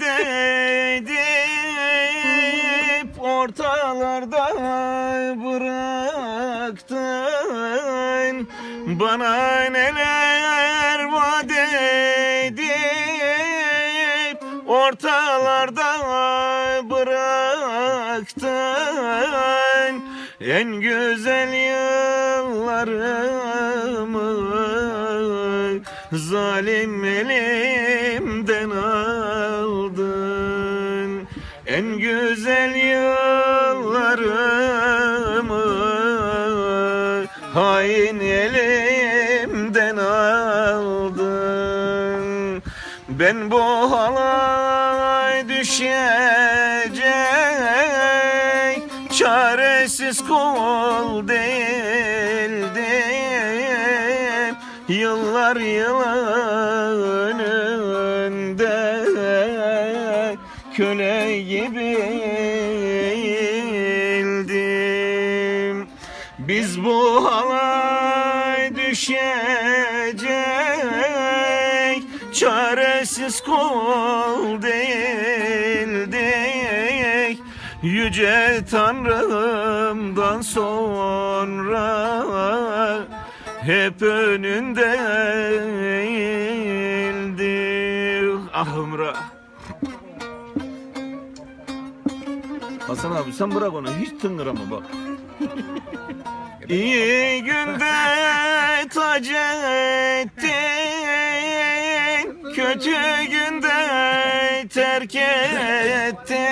edip ortalarda bıraktın. Bana neler vaat edip ortalarda bıraktın. En güzel yıllarımı zalim elimden En güzel yıllarımı hain elimden aldın. Ben bu halay düşecek çaresiz kul değildim. Yıllar yılı köle gibiydim Biz bu halay düşecek çaresiz kul değildik. Yüce Tanrım'dan sonra hep önündeydik Ah Ömre Hasan abi sen bırak onu hiç tıngırama bak. İyi günde tac ettin Kötü günde terk ettin.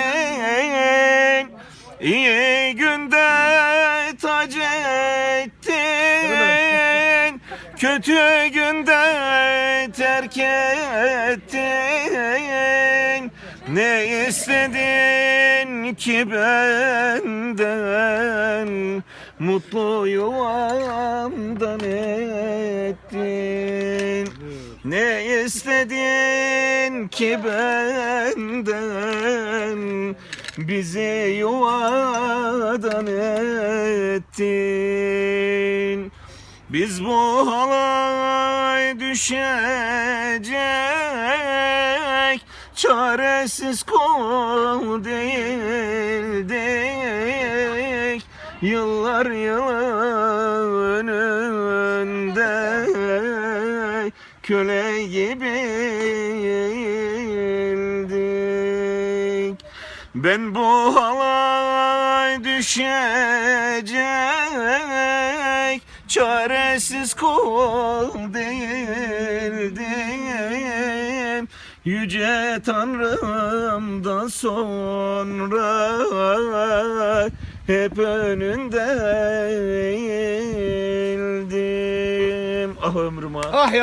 İyi günde tac ettin Kötü günde terk ettin. Ne istedin ki benden Mutlu yuvamdan ettin. Ne istedin ki benden? Bizi yuvadan ettin Biz bu halay düşecek Çaresiz kul değildik. Yıllar yılı önünde Köle gibiydik Ben bu halay düşecek Çaresiz kul değildim. Yüce Tanrım'dan sonra hep önündeydim Ah ömrüm ah. Ah ya